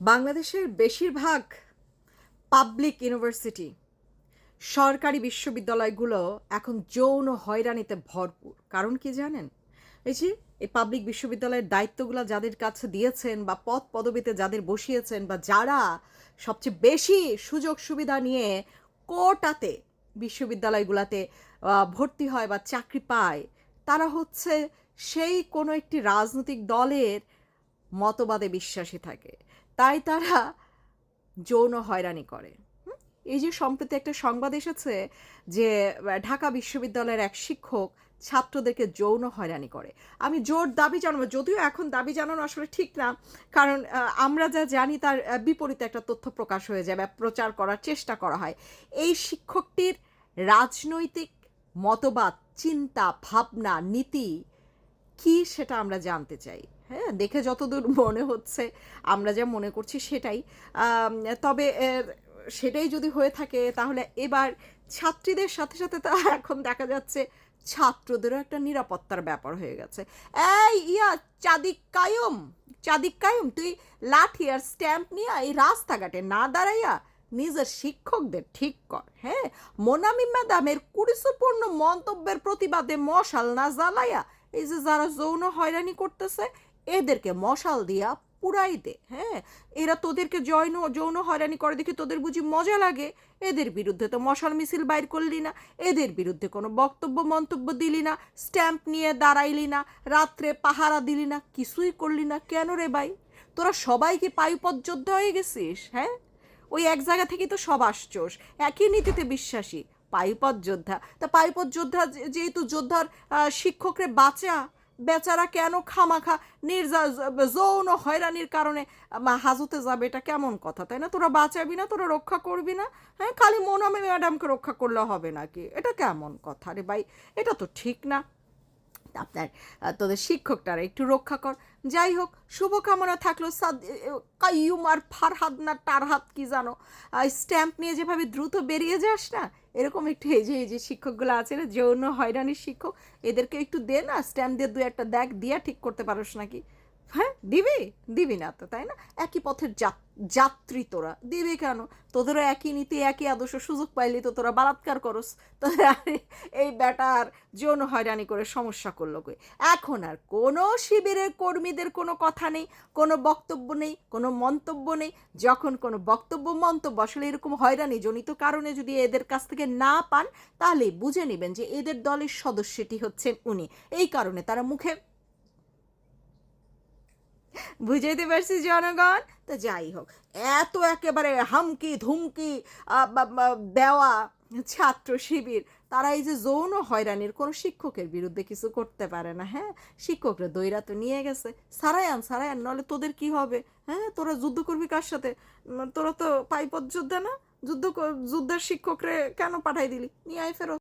বাংলাদেশের বেশিরভাগ public university সরকারি বিশ্ববিদ্যালয়গুলো এখন যৌন হয়রানিতে ভরপুর। কারণ কি জানেন? এই যে, এই পাবলিক বিশ্ববিদ্যালয়ের দায়িত্বগুলো যাদের কাছে দিয়েছেন বা পদ পদবিতে যাদের বসিয়েছেন বা যারা সবচেয়ে বেশি সুযোগ সুবিধা নিয়ে কোটাতে বিশ্ববিদ্যালয়গুলোতে ভর্তি হয় বা চাকরি পায়, তারা হচ্ছে সেই কোনো একটি রাজনৈতিক দলের মতবাদে বিশ্বাসী থাকে। তাই তারা যৌন হয়রানি করে। এই যে সম্প্রতি একটা সংবাদ এসেছে যে ঢাকা বিশ্ববিদ্যালয়ের এক শিক্ষক ছাত্রদেরকে যৌন হয়রানি করে। আমি জোর দাবি জানাব, যদিও এখন দাবি জানানো আসলে ঠিক না, কারণ আমরা যা জানি তার বিপরীতে একটা তথ্য প্রকাশ হয়ে যায় বা প্রচার করার চেষ্টা করা হয়। এই শিক্ষকটির রাজনৈতিক মতবাদ, চিন্তা, ভাবনা, নীতি কি সেটা আমরা জানতে চাই। হ্যাঁ দেখে যতদূর মনে হচ্ছে আমরা যা মনে করছি সেটাই। তবে সেটাই যদি হয়ে থাকে তাহলে এবার ছাত্রীদের সাথে সাথে তা এখন দেখা যাচ্ছে ছাত্রদেরও একটা নিরাপত্তার ব্যাপার হয়ে গেছে। এই ইয়া, চাদিক কায়ম চাদিক কায়ম, তুই লাঠি আর স্ট্যাম্প নিয়ে এই রাস্তাঘাটে না দাঁড়াইয়া নিজের শিক্ষকদের ঠিক কর। হ্যাঁ মোনামি ম্যাডামের কুরুসপূর্ণ মন্তব্যের প্রতিবাদে মশাল না জ্বালাইয়া এই যে যারা যৌন হয়রানি করতেছে, এদেরকে মশাল দিয়া পুরাই দে হ্যাঁ? এরা তোদেরকে যৌন যৌন হয়রানি করে দেখি তোদের বুঝি মজা লাগে। এদের বিরুদ্ধে তো মশাল মিছিল বাইর করলি না, এদের বিরুদ্ধে কোনো বক্তব্য, মন্তব্য দিলি না, স্ট্যাম্প নিয়ে দাঁড়াইলি না, রাত্রে পাহারা দিলি না, কিছুই করলি না, কেন রে ভাই? তোরা সবাই কি পায়ুপথ যোদ্ধা হয়ে গেছিস হ্যাঁ? ওই এক জায়গা থেকেই তো সব আসছোস, একই নীতিতে বিশ্বাসী। পায়ুপথ যোদ্ধা। তা পায়ুপথ যোদ্ধা যেহেতু যোদ্ধার শিক্ষকরে বাঁচা, বেচারা কেন খামাখা নির্যা যৌন হয়রানির কারণে হাজতে যাবে, এটা কেমন কথা, তাই না? তোরা বাঁচাবি না, তোরা রক্ষা করবি না? হ্যাঁ খালি মনামে ম্যাডামকে রক্ষা করলে হবে নাকি? এটা কেমন কথা রে ভাই? এটা তো ঠিক না। আপনার তোদের শিক্ষকটারা একটু রক্ষা কর। যাই হোক, শুভকামনা থাকল সাদ- আর ফারহাদ না টারহাদ কি জানো? স্ট্যাম্প নিয়ে যেভাবে দ্রুত বেরিয়ে যাস না, এরকম একটু এই যে এই যে শিক্ষকগুলো আছে না যৌন হয়রানির শিক্ষক, এদেরকে একটু দে না, স্ট্যাম্প দিয়ে দু একটা দেখ, দিয়া ঠিক করতে পারোস নাকি? দিবি? দিবি না তো, তাই না? একই পথের যাত্রী তোরা। দিবি কেন? তোদেরও একই নীতি, একই আদর্শ, সুযোগ পাইলি তো তোরা বালাৎকার করস। তোরা এই ব্যাটার যৌন হয়রানি করে সমস্যা করল কই? এখন আর কোনো শিবিরের কর্মীদের কোনো কথা নেই, কোনো বক্তব্য নেই, কোনো মন্তব্য নেই। যখন কোনো বক্তব্য, মন্তব্য আসলে এরকম হয়রানি জনিত কারণে যদি এদের কাছ থেকে না পান, তাহলে বুঝে নেবেন যে এদের দলের সদস্যটি হচ্ছেন উনি। এই কারণে তারা মুখে বুঝাইতে পারছি জনগণ? তো যাই হোক, এত একেবারে হামকি, ধুমকি দেওয়া ছাত্র শিবির, তারা এই যে যৌন হয়রানির কোনো শিক্ষকের বিরুদ্ধে কিছু করতে পারে না হ্যাঁ? শিক্ষকরা দৈরা তো নিয়ে গেছে। সারায়ান সারায়ান, নলে তোদের কি হবে? হ্যাঁ? তোরা যুদ্ধ করবি কার সাথে? তোরা তো পাইপথ যুদ্ধে না? যুদ্ধ যুদ্ধের শিক্ষকরে কেন পাঠাই দিলি? নিয়ে আয় ফেরত।